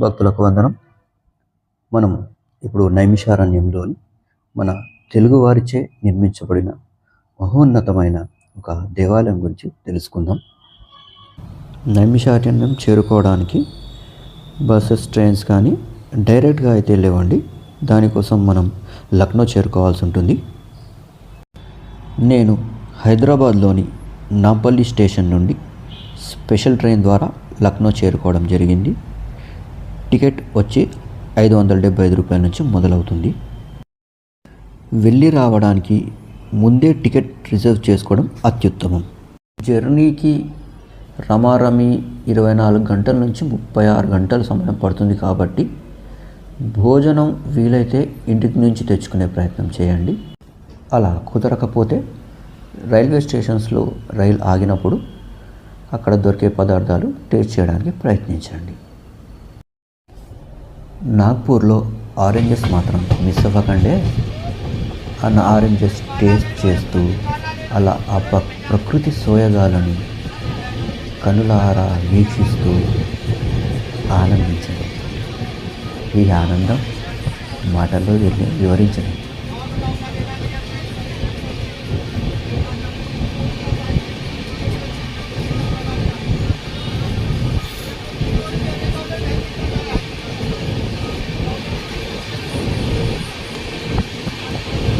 భక్తులకు వందనం. మనం ఇప్పుడు నైమిషారణ్యంలోని మన తెలుగువారిచే నిర్మించబడిన మహోన్నతమైన ఒక దేవాలయం గురించి తెలుసుకుందాం. నైమిషారణ్యం చేరుకోవడానికి బస్సెస్ ట్రైన్స్ కానీ డైరెక్ట్గా అయితే లేవండి. దానికోసం మనం లక్నో చేరుకోవాల్సి ఉంటుంది. నేను హైదరాబాద్లోని నాంపల్లి స్టేషన్ నుండి స్పెషల్ ట్రైన్ ద్వారా లక్నో చేరుకోవడం జరిగింది. టికెట్ వచ్చి ఐదు వందల డెబ్బై ఐదు రూపాయల నుంచి మొదలవుతుంది. వెళ్ళి రావడానికి ముందే టికెట్ రిజర్వ్ చేసుకోవడం అత్యుత్తమం. జర్నీకి రమారమి ఇరవై నాలుగు గంటల నుంచి ముప్పై ఆరు గంటల సమయం పడుతుంది కాబట్టి భోజనం వీలైతే ఇంటికి నుంచి తెచ్చుకునే ప్రయత్నం చేయండి. అలా కుదరకపోతే రైల్వే స్టేషన్స్లో రైలు ఆగినప్పుడు అక్కడ దొరికే పదార్థాలు టేస్ట్ చేయడానికి ప్రయత్నించండి. నాగ్పూర్లో ఆరెంజెస్ మాత్రం మిస్ అవ్వకండే. అన్న ఆరెంజెస్ టేస్ట్ చేస్తూ అలా ఆ ప్ర- ప్రకృతి సోయగాలను కనులారా వీక్షిస్తూ ఆనందించండి. ఈ ఆనందం మాటల్లో వెళ్ళి వివరించండి.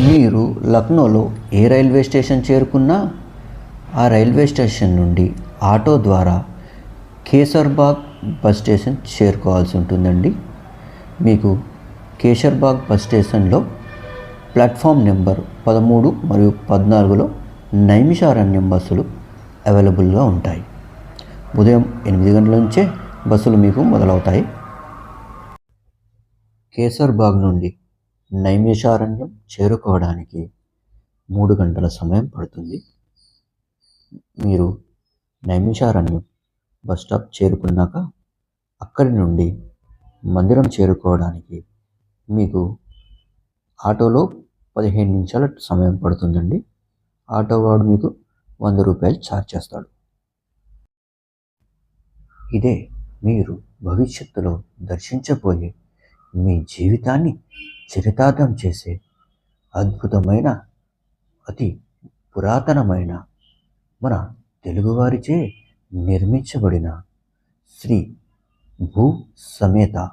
మీరు లక్నోలో ఏ రైల్వే స్టేషన్ చేరుకున్నా ఆ రైల్వే స్టేషన్ నుండి ఆటో ద్వారా కేసర్బాగ్ బస్ స్టేషన్ చేరుకోవాల్సి ఉంటుందండి. మీకు కేసర్బాగ్ బస్ స్టేషన్లో ప్లాట్ఫామ్ నెంబర్ పదమూడు మరియు పద్నాలుగులో నైమిషారణ్యం బస్సులు అవైలబుల్గా ఉంటాయి. ఉదయం ఎనిమిది గంటల నుంచే బస్సులు మీకు మొదలవుతాయి. కేసర్బాగ్ నుండి నైమిషారణ్యం చేరుకోవడానికి మూడు గంటల సమయం పడుతుంది. మీరు నైమిషారణ్యం బస్ స్టాప్ చేరుకున్నాక అక్కడి నుండి మందిరం చేరుకోవడానికి మీకు ఆటోలో పదిహేను నిమిషాల సమయం పడుతుందండి. ఆటో వాడు మీకు వంద రూపాయలు ఛార్జ్ చేస్తాడు. ఇదే మీరు భవిష్యత్తులో దర్శించబోయే మీ జీవితాన్ని చరితార్థం చేసే అద్భుతమైన అతి పురాతనమైన మన తెలుగువారిచే నిర్మించబడిన శ్రీ భూ సమేత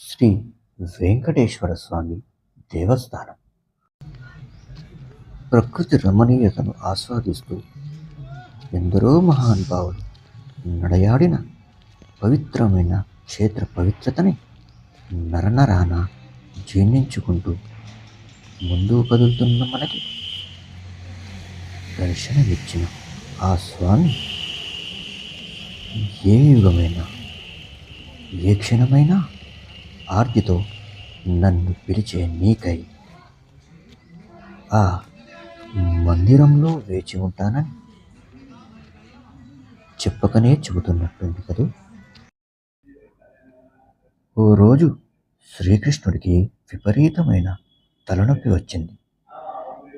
శ్రీ వెంకటేశ్వర స్వామి దేవస్థానం. ప్రకృతి రమణీయతను ఆస్వాదిస్తూ ఎందరో మహానుభావులు నడయాడిన పవిత్రమైన క్షేత్ర పవిత్రతని నరనరాన జీర్ణించుకుంటూ ముందుకు కదులుతున్న మనకి దర్శనమిచ్చిన ఆ స్వామి ఏ యుగమైనా ఏ క్షణమైనా ఆర్తితో నన్ను పిలిచే నీకై ఆ మందిరంలో వేచి ఉంటానని చెప్పకనే చెబుతున్నట్టుంది కదూ? ఓ రోజు శ్రీకృష్ణుడికి విపరీతమైన తలనొప్పి వచ్చింది.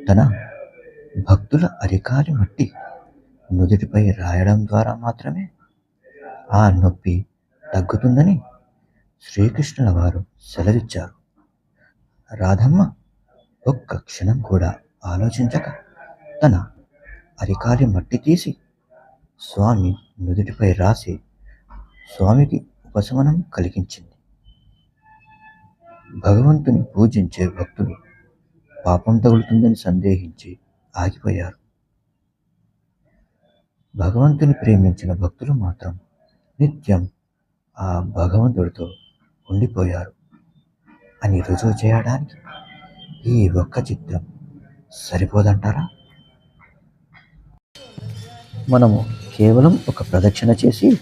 తన భక్తుల అరికాలి మట్టి నుదుటిపై రాయడం ద్వారా మాత్రమే ఆ నొప్పి తగ్గుతుందని శ్రీకృష్ణుల వారు సెలవిచ్చారు. రాధమ్మ ఒక్క క్షణం కూడా ఆలోచించక తన అరికాలి మట్టి తీసి స్వామి నుదుటిపై రాసి స్వామికి ఉపశమనం కలిగించింది. భగవంతుని పూజించే భక్తులు పాపం తగులుతుందని సందేహించి ఆగిపోయారు. భగవంతుని ప్రేమించిన భక్తులు మాత్రం నిత్యం ఆ భగవంతుడితో ఉండిపోయారు. అని రుజువు చేయడానికి ఈ ఒక్క చిత్రం సరిపోదంటారా? మనము కేవలం ఒక ప్రదక్షిణ చేసి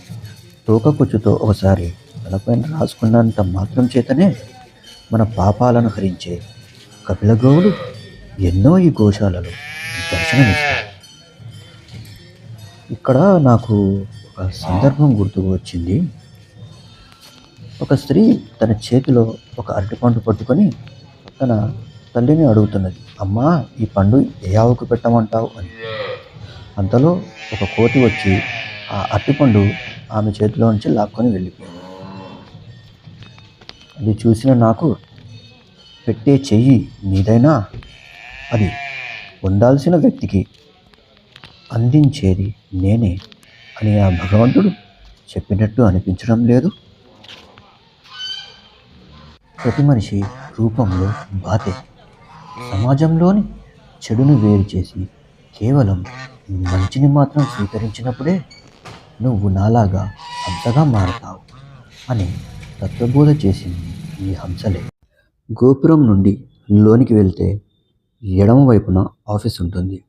తోకకుచ్చుతో ఒకసారి తలపైన రాసుకున్నంత మాత్రం చేతనే మన పాపాలను హరించే కపిల గోవులు ఎన్నో ఈ గోశాలలో దర్శనమిస్తాయి ఇక్కడ నాకు ఒక సందర్భం గుర్తుకు వచ్చింది. ఒక స్త్రీ తన చేతిలో ఒక అరటిపండు పట్టుకొని తన తల్లిని అడుగుతున్నది అమ్మా ఈ పండు ఏ ఆవుకు పెట్టమంటావు? అని. అంతలో ఒక కోతి వచ్చి ఆ అరటిపండు ఆమె చేతిలో నుంచి లాక్కొని వెళ్ళిపోయింది. అది చూసిన నాకు పెట్టే చెయ్యి నీదైనా? అది ఉండాల్సిన వ్యక్తికి అందించేది నేనే అని ఆ భగవంతుడు చెప్పినట్టు అనిపించడం లేదు. ప్రతి మనిషి రూపంలో బాధే. సమాజంలోని చెడును వేరు చేసి కేవలం మంచిని మాత్రం స్వీకరించినప్పుడే నువ్వు నాలాగా అంతగా మారతావు అని తత్వబోధ చేసింది ఈ హంసలే. గోపురం నుండి లోనికి వెళ్తే ఎడమ వైపున ఆఫీస్ ఉంటుంది.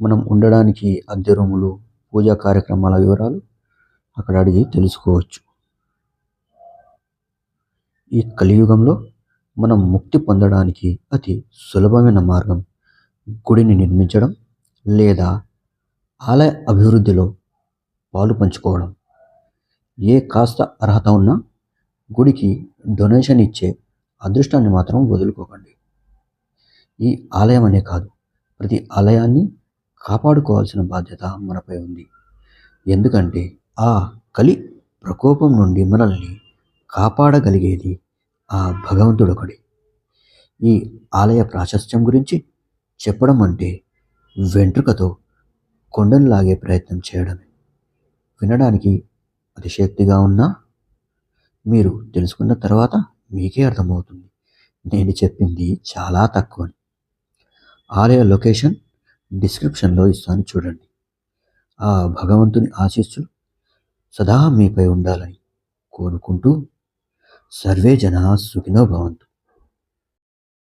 మనం ఉండడానికి అద్దె రూములు పూజా కార్యక్రమాల వివరాలు అక్కడ అడిగి తెలుసుకోవచ్చు. ఈ కలియుగంలో మనం ముక్తి పొందడానికి అతి సులభమైన మార్గం గుడిని నిర్మించడం లేదా ఆలయ అభివృద్ధిలో పాలు పంచుకోవడం. ఏ కాస్త అర్హత ఉన్నా గుడికి డొనేషన్ ఇచ్చే అదృష్టాన్ని మాత్రం వదులుకోకండి. ఈ ఆలయం అనే కాదు ప్రతి ఆలయాన్ని కాపాడుకోవాల్సిన బాధ్యత మనపై ఉంది. ఎందుకంటే ఆ కలి ప్రకోపం నుండి మనల్ని కాపాడగలిగేది ఆ భగవంతుడొకడి. ఈ ఆలయ ప్రాశస్త్యం గురించి చెప్పడం అంటే వెంట్రుకతో కొండను లాగే ప్రయత్నం చేయడమే. వినడానికి అతిశక్తిగా ఉన్నా మీరు తెలుసుకున్న తర్వాత మీకే అర్థమవుతుంది. నేను చెప్పింది చాలా తక్కువ ఆలయ లొకేషన్ డిస్క్రిప్షన్లో ఇస్తాను చూడండి. ఆ భగవంతుని ఆశీస్సులు సదా మీపై ఉండాలని కోరుకుంటూ సర్వే జన సుఖినో భవంతు.